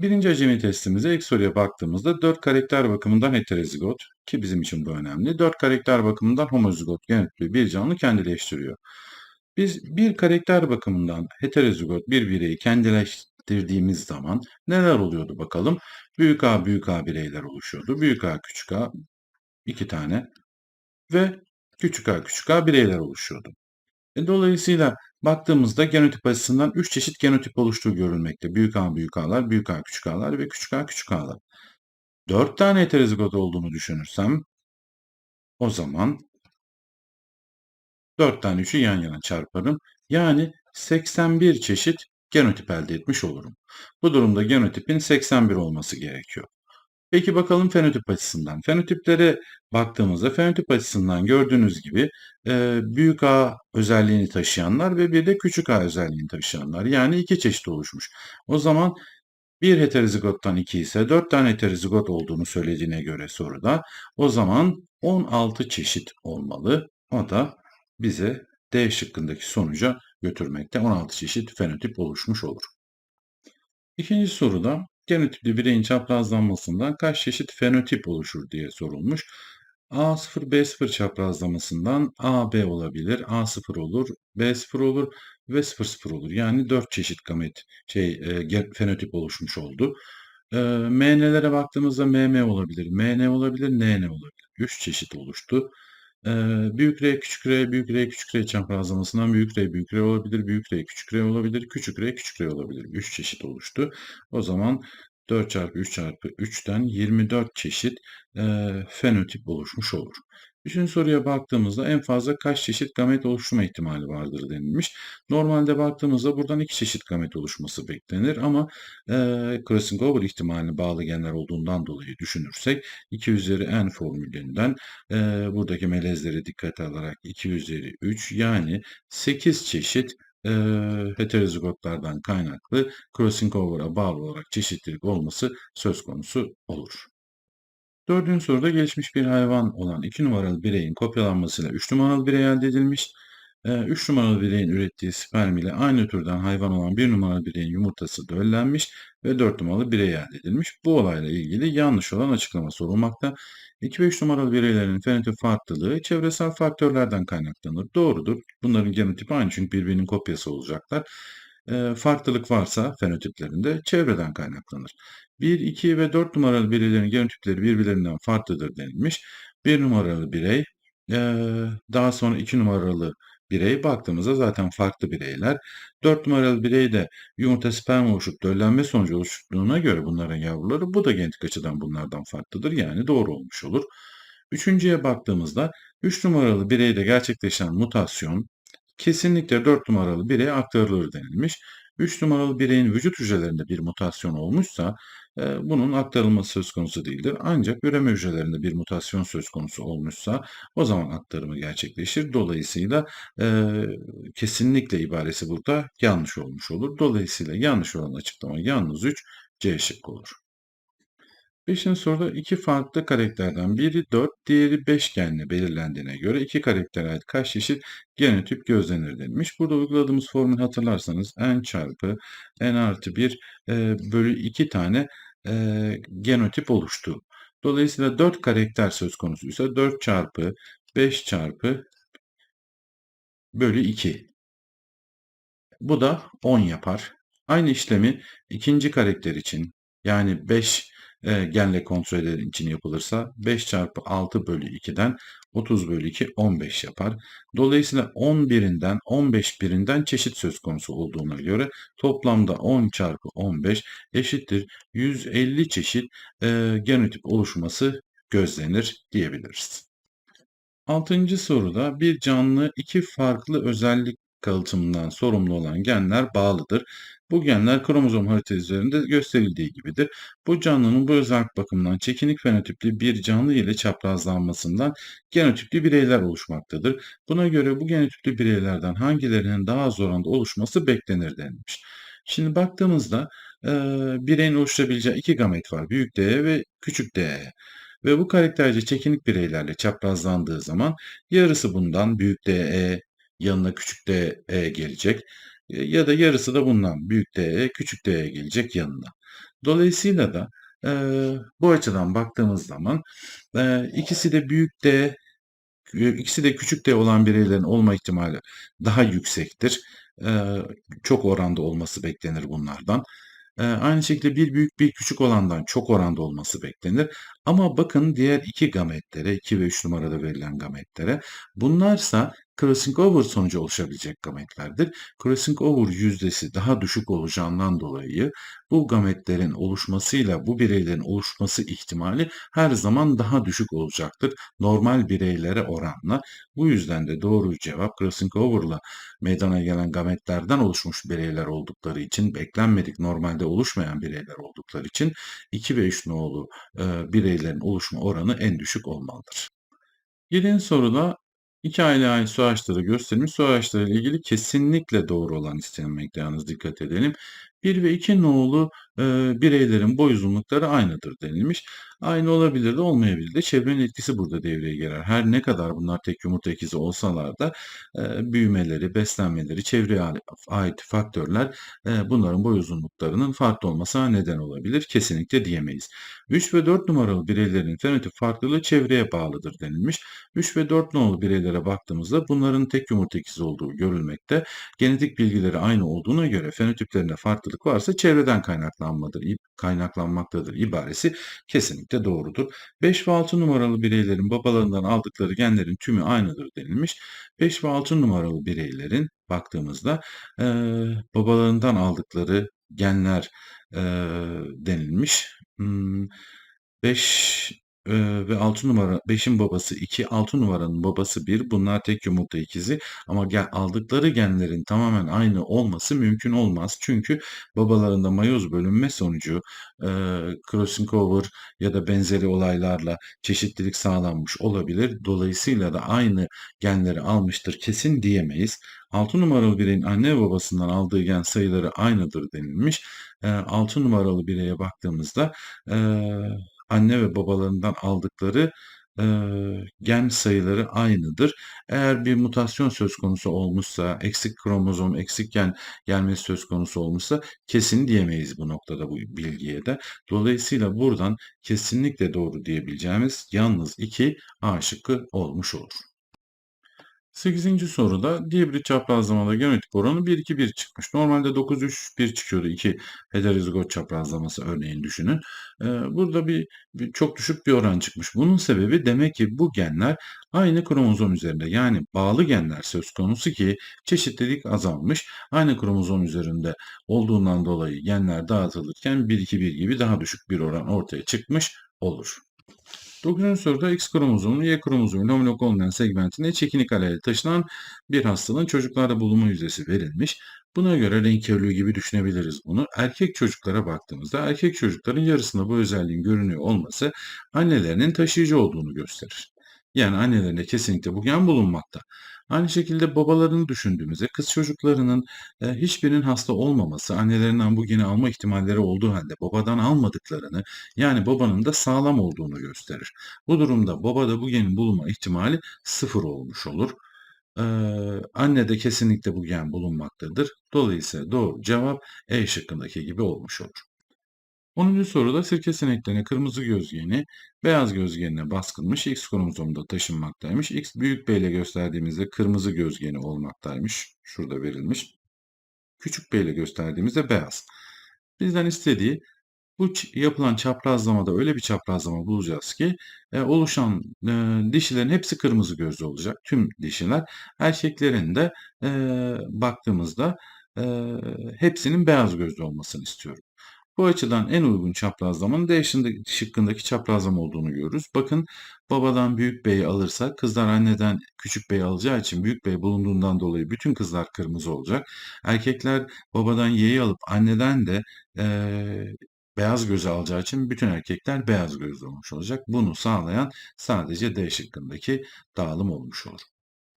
Birinci acemi testimize ilk soruya baktığımızda 4 karakter bakımından heterozigot ki bizim için bu önemli. 4 karakter bakımından homozigot genotipli bir canlı kendileştiriyor. Biz bir karakter bakımından heterozigot bir bireyi kendileştirdiğimiz zaman neler oluyordu bakalım. Büyük A büyük A bireyler oluşuyordu. Büyük A küçük A iki tane ve küçük A küçük A bireyler oluşuyordu. E, dolayısıyla baktığımızda genotip açısından 3 çeşit genotip oluştuğu görülmekte. Büyük A büyük A'lar, büyük A küçük A'lar ve küçük A küçük A'lar. 4 tane heterozigot olduğunu düşünürsem o zaman 4 tane 3'ü yan yana çarparım. Yani 81 çeşit genotip elde etmiş olurum. Bu durumda genotipin 81 olması gerekiyor. Peki bakalım fenotip açısından. Fenotiplere baktığımızda fenotip açısından gördüğünüz gibi e, büyük A özelliğini taşıyanlar ve bir de küçük A özelliğini taşıyanlar. Yani iki çeşit oluşmuş. O zaman bir heterozigottan 2 ise 4 tane heterozigot olduğunu söylediğine göre soruda o zaman 16 çeşit olmalı. O da bize D şıkkındaki sonuca götürmekte 16 çeşit fenotip oluşmuş olur. İkinci soruda genotipli bireyin çaprazlanmasından kaç çeşit fenotip oluşur diye sorulmuş. A0 B0 çaprazlamasından AB olabilir, A0 olur, B0 olur ve 00 olur. Yani 4 çeşit gamet şey e, fenotip oluşmuş oldu. E, MN'lere baktığımızda MM olabilir, MN olabilir, NN olabilir. 3 çeşit oluştu. Büyük R, küçük R, büyük R, küçük R çaprazlamasından büyük R, büyük R olabilir, büyük R, küçük R olabilir, küçük R, küçük R olabilir. 3 çeşit oluştu. O zaman 4 çarpı 3 çarpı 3'ten 24 çeşit e, fenotip oluşmuş olur. Üçüncü soruya baktığımızda en fazla kaç çeşit gamet oluşma ihtimali vardır denilmiş. Normalde baktığımızda buradan iki çeşit gamet oluşması beklenir ama e, crossing over ihtimaline bağlı genler olduğundan dolayı düşünürsek 2 üzeri n formülünden e, buradaki melezleri dikkate alarak 2 üzeri 3 yani 8 çeşit e, heterozigotlardan kaynaklı crossing over'a bağlı olarak çeşitlilik olması söz konusu olur. Dördüncü soruda gelişmiş bir hayvan olan 2 numaralı bireyin kopyalanmasıyla 3 numaralı birey elde edilmiş. 3 numaralı bireyin ürettiği sperm ile aynı türden hayvan olan 1 numaralı bireyin yumurtası döllenmiş ve 4 numaralı birey elde edilmiş. Bu olayla ilgili yanlış olan açıklama sorulmakta. 2 ve 3 numaralı bireylerin fenotip farklılığı çevresel faktörlerden kaynaklanır. Doğrudur. Bunların genotipi aynı çünkü birbirinin kopyası olacaklar. E, farklılık varsa fenotiplerinde çevreden kaynaklanır. 1, 2 ve 4 numaralı bireylerin genotipleri birbirlerinden farklıdır denilmiş. 1 numaralı birey, daha sonra 2 numaralı birey baktığımızda zaten farklı bireyler. 4 numaralı birey de yumurta sperm oluşup döllenme sonucu oluştuğuna göre bunların yavruları bu da genetik açıdan bunlardan farklıdır. Yani doğru olmuş olur. Üçüncüye baktığımızda 3 numaralı bireyde gerçekleşen mutasyon kesinlikle 4 numaralı bireye aktarılır denilmiş. 3 numaralı bireyin vücut hücrelerinde bir mutasyon olmuşsa e, bunun aktarılması söz konusu değildir. Ancak üreme hücrelerinde bir mutasyon söz konusu olmuşsa o zaman aktarımı gerçekleşir. Dolayısıyla e, kesinlikle ibaresi burada yanlış olmuş olur. Dolayısıyla yanlış olan açıklama yalnız 3 C şık olur. Beşinci soruda iki farklı karakterden biri 4, diğeri 5 genle belirlendiğine göre iki karaktere ait kaç çeşit genotip gözlenir denilmiş. Burada uyguladığımız formülü hatırlarsanız n çarpı n artı 1 e, bölü 2 tane e, genotip oluştu. Dolayısıyla 4 karakter söz konusuysa 4 çarpı 5 çarpı bölü 2. Bu da 10 yapar. Aynı işlemi ikinci karakter için yani 5 e, genle kontrol eden için yapılırsa 5 çarpı 6 bölü 2'den 30 bölü 2 15 yapar. Dolayısıyla 11'inden 15 birinden çeşit söz konusu olduğuna göre toplamda 10 çarpı 15 eşittir 150 çeşit e, genotip oluşması gözlenir diyebiliriz. Altıncı soruda bir canlı iki farklı özellik kalıtımından sorumlu olan genler bağlıdır. Bu genler kromozom harita üzerinde gösterildiği gibidir. Bu canlının bu özellik bakımından çekinik fenotipli bir canlı ile çaprazlanmasından genotipli bireyler oluşmaktadır. Buna göre bu genotipli bireylerden hangilerinin daha az oranda oluşması beklenir denilmiş. Şimdi baktığımızda e, bireyin oluşturabileceği iki gamet var. Büyük D ve küçük D. Ve bu karakterci çekinik bireylerle çaprazlandığı zaman yarısı bundan büyük DE, yanına küçük d e gelecek. Eee, ya da yarısı da bundan büyük d e, küçük d e gelecek yanına. Dolayısıyla da, eee, bu açıdan baktığımız zaman, eee, ikisi de büyük D, eee, ikisi de küçük D olan bireylerin olma ihtimali daha yüksektir. Eee, çok oranda olması beklenir bunlardan. Eee, aynı şekilde bir büyük bir küçük olandan çok oranda olması beklenir. Ama bakın diğer iki gametlere, 2 ve 3 numarada verilen gametlere. Bunlarsa crossing over sonucu oluşabilecek gametlerdir. Crossing over yüzdesi daha düşük olacağından dolayı bu gametlerin oluşmasıyla bu bireylerin oluşması ihtimali her zaman daha düşük olacaktır normal bireylere oranla. Bu yüzden de doğru cevap crossing over'la meydana gelen gametlerden oluşmuş bireyler oldukları için, beklenmedik normalde oluşmayan bireyler oldukları için 2 ve 3 nolu eee, bireylerin oluşma oranı en düşük olmalıdır. 7. soruda 2 ayrı ait su ağaçları gösterilmiş. Su ağaçları ile ilgili kesinlikle doğru olan istenmekte yalnız dikkat edelim. 1 ve 2 nolu bireylerin boy uzunlukları aynıdır denilmiş. Aynı olabilir de olmayabilir de çevrenin etkisi burada devreye girer. Her ne kadar bunlar tek yumurta ikizi olsalar da büyümeleri, beslenmeleri, çevreye ait faktörler bunların boy uzunluklarının farklı olmasına neden olabilir. Kesinlikle diyemeyiz. 3 ve 4 numaralı bireylerin fenotip farklılığı çevreye bağlıdır denilmiş. 3 ve 4 nolu bireylere baktığımızda bunların tek yumurta ikizi olduğu görülmekte. Genetik bilgileri aynı olduğuna göre fenotiplerinde farklılık varsa çevreden kaynaklanmadır, kaynaklanmaktadır ibaresi kesinlikle doğrudur. 5 ve 6 numaralı bireylerin babalarından aldıkları genlerin tümü aynıdır denilmiş. 5 ve 6 numaralı bireylerin baktığımızda e, babalarından aldıkları genler e, denilmiş. Hmm, 5 Eee, ve 6 numara 5'in babası 2, 6 numaranın babası 1. Bunlar tek yumurta ikizi ama ge aldıkları genlerin tamamen aynı olması mümkün olmaz. Çünkü babalarında mayoz bölünme sonucu, eee, crossing ya da benzeri olaylarla çeşitlilik sağlanmış olabilir. Dolayısıyla da aynı genleri almıştır kesin diyemeyiz. 6 numaralı bireyin anne ve babasından aldığı gen sayıları aynıdır denilmiş. Eee, 6 numaralı bireye baktığımızda, anne ve babalarından aldıkları, eee, gen sayıları aynıdır. Eğer bir mutasyon söz konusu olmuşsa, eksik kromozom, eksik gen gelmesi söz konusu olmuşsa kesin diyemeyiz bu noktada bu bilgiye de. Dolayısıyla buradan kesinlikle doğru diyebileceğimiz yalnız 2 A şıkkı olmuş olur. 8. soruda diyabrit çaprazlamada genotip oranı 1-2-1 çıkmış. Normalde 9-3-1 çıkıyordu. 2 heterozigot çaprazlaması örneğin düşünün. Ee, burada bir, bir çok düşük bir oran çıkmış. Bunun sebebi demek ki bu genler aynı kromozom üzerinde yani bağlı genler söz konusu ki çeşitlilik azalmış. Aynı kromozom üzerinde olduğundan dolayı genler dağıtılırken 1-2-1 gibi daha düşük bir oran ortaya çıkmış olur. 9. soruda X kromozomu Y kromozomuyla homolog olmayan segmentinde çekinik aleli taşınan bir hastalığın çocuklarda bulunma yüzdesi verilmiş. Buna göre renk körlüğü gibi düşünebiliriz bunu. Erkek çocuklara baktığımızda erkek çocukların yarısında bu özelliğin görünüyor olması annelerinin taşıyıcı olduğunu gösterir. Yani annelerinde kesinlikle bu gen bulunmakta. Aynı şekilde babalarını düşündüğümüzde kız çocuklarının e, hiçbirinin hasta olmaması, annelerinden bu geni alma ihtimalleri olduğu halde babadan almadıklarını, yani babanın da sağlam olduğunu gösterir. Bu durumda babada bu genin bulunma ihtimali sıfır olmuş olur. Ee, annede kesinlikle bu gen bulunmaktadır. Dolayısıyla doğru cevap E şıkkındaki gibi olmuş olur. 10. soruda sirke sineklerine kırmızı gözgeni beyaz gözgenine baskılmış X kromozomunda taşınmaktaymış. X büyük B ile gösterdiğimizde kırmızı gözgeni olmaktaymış. Şurada verilmiş. Küçük B ile gösterdiğimizde beyaz. Bizden istediği bu yapılan çaprazlamada öyle bir çaprazlama bulacağız ki e, oluşan e, dişilerin hepsi kırmızı gözlü olacak. Tüm dişiler. Erkeklerin de e, baktığımızda e, hepsinin beyaz gözlü olmasını istiyorum. Bu açıdan en uygun çaprazlamanın D şıkkındaki çaprazlama olduğunu görürüz. Bakın babadan büyük bey alırsak kızlar anneden küçük bey alacağı için büyük bey bulunduğundan dolayı bütün kızlar kırmızı olacak. Erkekler babadan y'yi alıp anneden de e, beyaz gözü alacağı için bütün erkekler beyaz gözlü olmuş olacak. Bunu sağlayan sadece D şıkkındaki dağılım olmuş olur.